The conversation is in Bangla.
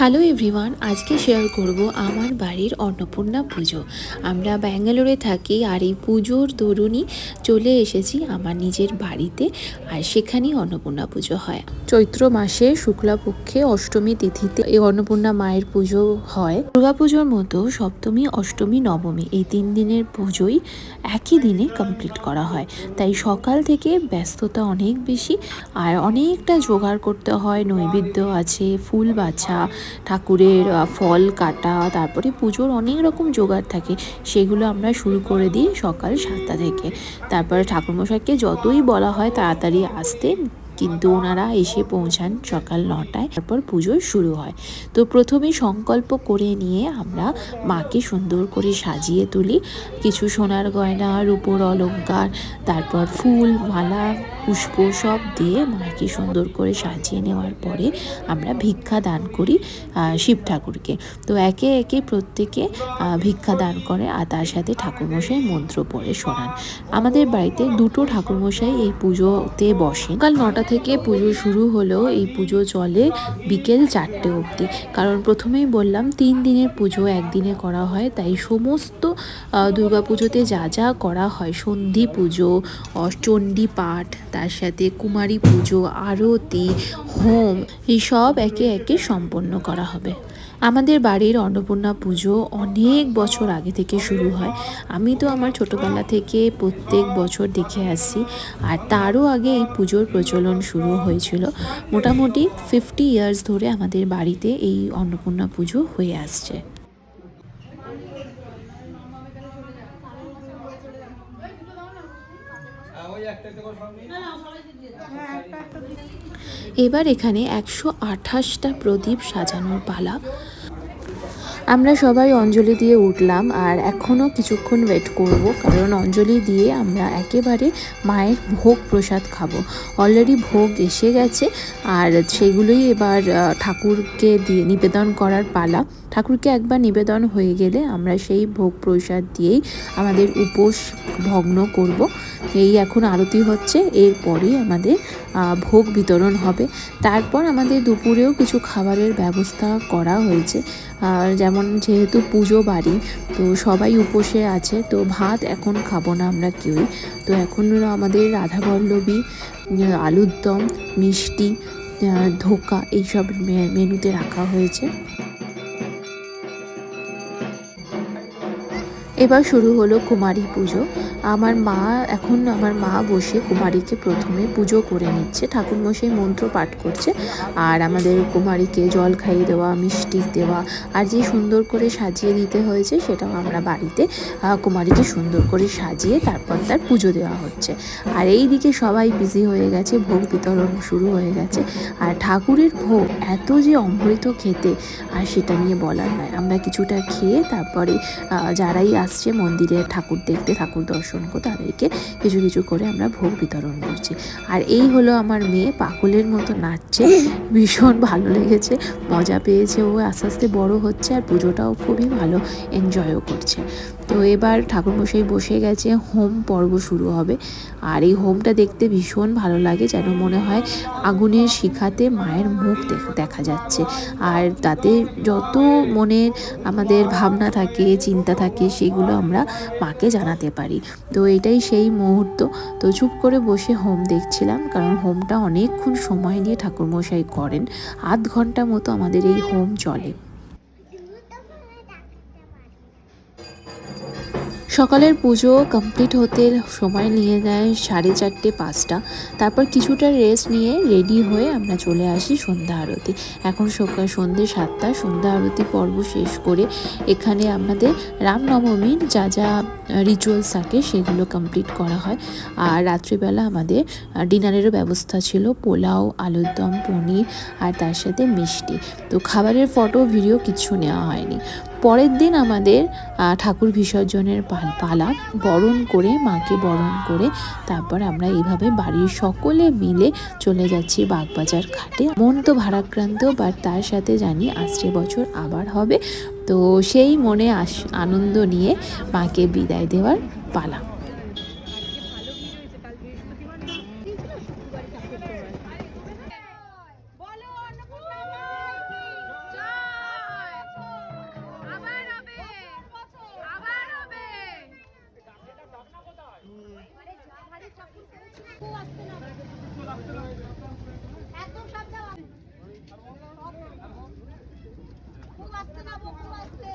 হ্যালো এভরিওয়ান, আজকে শেয়ার করব আমার বাড়ির অন্নপূর্ণা পুজো। আমরা ব্যাঙ্গালোরে থাকি আর এই পুজোর দরুনই চলে এসেছি আমার নিজের বাড়িতে আর সেখানেই অন্নপূর্ণা পুজো হয়। চৈত্র মাসে শুক্লাপক্ষে অষ্টমী তিথিতে এই অন্নপূর্ণা মায়ের পুজো হয়। দুর্গাপুজোর মতো সপ্তমী, অষ্টমী, নবমী এই তিন দিনের পুজোই একই দিনে কমপ্লিট করা হয়। তাই সকাল থেকে ব্যস্ততা অনেক বেশি আর অনেকটা জোগাড় করতে হয়। নৈবেদ্য আছে, ফুল বাছা ঠাকুরের ফল কাটা, তারপরে পুজোর অনেক রকম জোগাড় থাকে, সেগুলো আমরা শুরু করে দিই সকাল সাতটা থেকে। তারপরে ঠাকুরমশাইকে যতই বলা হয় তাড়াতাড়ি আসতে কিন্তু ওনারা এসে পৌঁছান সকাল নটায়। তারপর পুজো শুরু হয়। তো প্রথমে সংকল্প করে নিয়ে আমরা মাকে সুন্দর করে সাজিয়ে তুলি। কিছু সোনার গয়না, রূপোর অলংকার, তারপর ফুল, মালা, পুষ্প সব দিয়ে মাকে সুন্দর করে সাজিয়ে নেওয়ার পরে আমরা ভিক্ষা দান করি শিব ঠাকুরকে। তো একে একে প্রত্যেকে ভিক্ষা দান করে আর তার সাথে ঠাকুরমশাই মন্ত্র পড়ে শোনান। আমাদের বাড়িতে দুটো ঠাকুরমশাই এই পুজোতে বসে কাল নটা থেকে পুজো শুরু হলেও এই পুজো চলে বিকেল চারটে অবধি। কারণ প্রথমেই বললাম, তিন দিনের পুজো একদিনে করা হয়, তাই সমস্ত দুর্গাপুজোতে যা যা করা হয়, সন্ধি পুজো চণ্ডী পাঠ, তার সাথে কুমারী পুজো, আরতি, হোম এইসব একে একে সম্পন্ন করা হবে। আমাদের বাড়ির অন্নপূর্ণা পুজো অনেক বছর আগে থেকে শুরু হয়। আমি তো আমার ছোটোবেলা থেকে প্রত্যেক বছর দেখে আসছি আর তারও আগে এই পুজোর প্রচলন শুরু হয়েছিল। মোটামুটি ফিফটি ইয়ার্স ধরে আমাদের বাড়িতে এই অন্নপূর্ণা পুজো হয়ে আসছে। এবার এখানে একশো আঠাশটা প্রদীপ সাজানোর পালা। আমরা সবাই অঞ্জলি দিয়ে উঠলাম আর এখনও কিছুক্ষণ ওয়েট করব, কারণ অঞ্জলি দিয়ে আমরা একেবারে মায়ের ভোগ প্রসাদ খাব। অলরেডি ভোগ এসে গেছে আর সেগুলোই এবার ঠাকুরকে দিয়ে নিবেদন করার পালা। ঠাকুরকে একবার নিবেদন হয়ে গেলে আমরা সেই ভোগ প্রসাদ দিয়েই আমাদের উপোস ভগ্ন করব। এই এখন আরতি হচ্ছে, এরপরেই আমাদের ভোগ বিতরণ হবে। তারপর আমাদের দুপুরেও কিছু খাবারের ব্যবস্থা করা হয়েছে। আর যেমন যেহেতু পুজো বাড়ি তো সবাই উপোসে আছে তো ভাত এখন খাব না আমরা কেউই। তো এখন আমাদের রাধাবল্লভী উম, আলুর দম মিষ্টি ধোকা এইসব মেনুতে রাখা হয়েছে। এবার শুরু হলো কুমারী পুজো। আমার মা, এখন আমার মা বসে কুমারীকে প্রথমে পুজো করে নিচ্ছে। ঠাকুরমশাই মন্ত্র পাঠ করছে। আর আমাদের কুমারীকে জল খাইয়ে দেওয়া, মিষ্টি দেওয়া, আর যে সুন্দর করে সাজিয়ে দিতে হয়েছে, সেটাও আমরা বাড়িতে কুমারীকে সুন্দর করে সাজিয়ে তারপর তার পুজো দেওয়া হচ্ছে। আর এই দিকে সবাই বিজি হয়ে গেছে, ভোগ বিতরণ শুরু হয়ে গেছে। আর ঠাকুরের ভোগ এত যে অমৃত খেতে, আর সেটা নিয়ে বলার নয়। আমরা কিছুটা খেয়ে তারপরে যারাই আসছে, মন্দিরে ঠাকুর দেখতে, ঠাকুর দর্শন করতে, তাদেরকে কিছু কিছু করে আমরা ভোগ বিতরণ করছি। আর এই হলো আমার মেয়ে, পাগলের মতো নাচছে, ভীষণ ভালো লেগেছে, মজা পেয়েছে, ও আস্তে আস্তে বড় হচ্ছে, আর পুজোটাও খুবই ভালো এনজয়ও করছে। তো এবার ঠাকুরমশাই বসে গেছে, হোম পর্ব শুরু হবে। আর এই হোমটা দেখতে ভীষণ ভালো লাগে, যেন মনে হয় আগুনের শিখাতে মায়ের মুখ দেখ- যাচ্ছে। আর তাতে যত মনের আমাদের ভাবনা থাকে, চিন্তা থাকে, সেগুলো আমরা মাকে জানাতে পারি। তো এটাই সেই মুহূর্ত। তো চুপ করে বসে হোম দেখছিলাম, কারণ হোমটা অনেকক্ষণ সময় নিয়ে ঠাকুরমশাই করেন। আধ ঘণ্টা মতো আমাদের এই হোম চলে। সকালের পুজো কমপ্লিট হতে সময় নিয়ে নেয় সাড়ে চারটে, পাঁচটা। তারপর কিছুটা রেস্ট নিয়ে রেডি হয়ে আমরা চলে আসি সন্ধ্যা আরতি। এখন সকাল সন্ধ্যে সাতটা, সন্ধ্যা আরতি পর্ব শেষ করে এখানে আমাদের রামনবমীর যা যা রিচুয়ালস থাকে সেগুলো কমপ্লিট করা হয়। আর রাত্রিবেলা আমাদের ডিনারেরও ব্যবস্থা ছিল, পোলাও, আলুর দম, পনির আর তার সাথে মিষ্টি। তো খাবারের ফটো ভিডিও কিছু নেওয়া হয়নি। পরের দিন আমাদের ঠাকুর বিসর্জনের পাল- বরণ করে, মাকে বরণ করে তারপর আমরা এইভাবে বাড়ির সকলে মিলে চলে যাচ্ছি বাগবাজার ঘাটে। মন তো ভারাক্রান্ত বাট তার সাথে জানি আসছে বছর আবার হবে। তো সেই মনে আনন্দ নিয়ে মাকে বিদায় দেওয়ার পালা। একদম সব যাওয়া খুব আসতে না। খুব আসতে